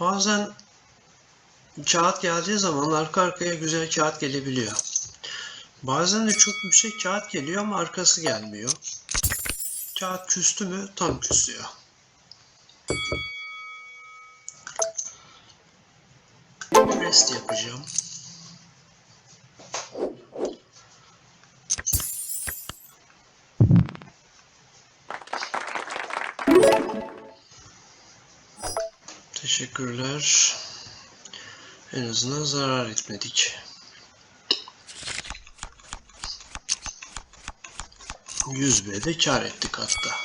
Bazen kağıt geldiği zaman arka arkaya güzel kağıt gelebiliyor. Bazen de çok yüksek kağıt geliyor ama arkası gelmiyor. Kağıt küstü mü tam küsüyor. Rest yapacağım. Teşekkürler. En azından zarar etmedik. 100 B de kar ettik hatta.